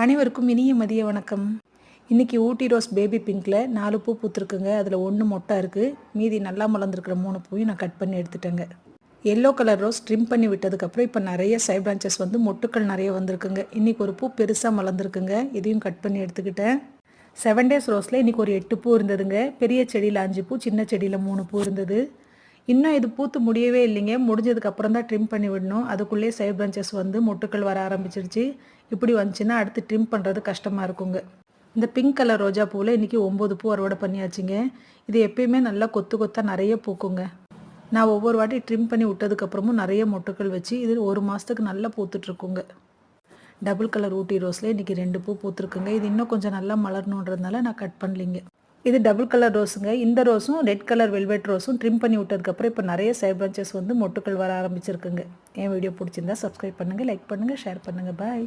அனைவருக்கும் இனிய மதிய வணக்கம். இன்றைக்கி ஊட்டி ரோஸ் பேபி பிங்க்கில் நாலு பூ பூத்துருக்குங்க. அதில் ஒன்று மொட்டை இருக்குது மீதி நல்லா மலர்ந்துருக்கிற மூணு பூவையும் நான் கட் பண்ணி எடுத்துட்டேங்க. எல்லோ கலர் ரோஸ் ட்ரிம் பண்ணி விட்டதுக்கப்புறம் இப்போ நிறைய சைட் பிரான்ச்சஸ் வந்து மொட்டுக்கள் நிறைய வந்திருக்குங்க. இன்றைக்கி ஒரு பூ பெருசாக மலர்ந்துருக்குங்க. இதையும் கட் பண்ணி எடுத்துக்கிட்டேன். செவன் டேஸ் ரோஸில் இன்றைக்கி ஒரு எட்டு பூ இருந்ததுங்க. பெரிய செடியில் அஞ்சு பூ சின்ன செடியில் மூணு பூ இருந்தது. இன்னும் இது பூத்து முடியவே இல்லைங்க. முடிஞ்சதுக்கு அப்புறம் தான் ட்ரிம் பண்ணி விடணும். அதுக்குள்ளேயே சைட் பிரான்ச்சஸ் வந்து மொட்டுக்கள் வர ஆரம்பிச்சிருச்சு. இப்படி வந்துச்சுன்னா அடுத்து ட்ரிம் பண்ணுறது கஷ்டமாக இருக்குங்க. இந்த பிங்க் கலர் ரோஜா பூவில் இன்றைக்கி ஒம்பது பூ அறுவடை பண்ணியாச்சுங்க. இது எப்பயுமே நல்லா கொத்து கொத்தாக நிறைய பூக்குங்க. நான் ஒவ்வொரு வாட்டி ட்ரிம் பண்ணி விட்டதுக்கப்புறமும் நிறைய மொட்டுக்கள் வச்சு இது ஒரு மாதத்துக்கு நல்லா பூத்துட்ருக்குங்க டபுள் கலர் ஊட்டி ரோஸில் இன்றைக்கி ரெண்டு பூ பூத்துருக்குங்க. இது இன்னும் கொஞ்சம் நல்லா மலரணுன்றதுனால நான் கட் பண்ணலிங்க. இது டபுள் கலர் ரோஸுங்க இந்த ரோஸும் ரெட் கலர் வெல்வெட் ரோஸும் ட்ரிம் பண்ணி விட்டதுக்கப்புறம் இப்போ நிறைய சைட் பிரான்ச்சஸ் வந்து மொட்டுக்கள் வர ஆரம்பிச்சிருக்குங்க. என் வீடியோ பிடிச்சிருந்தா சப்ஸ்கிரைப் பண்ணுங்கள் லைக் பண்ணுங்கள் ஷேர் பண்ணுங்கள் பாய்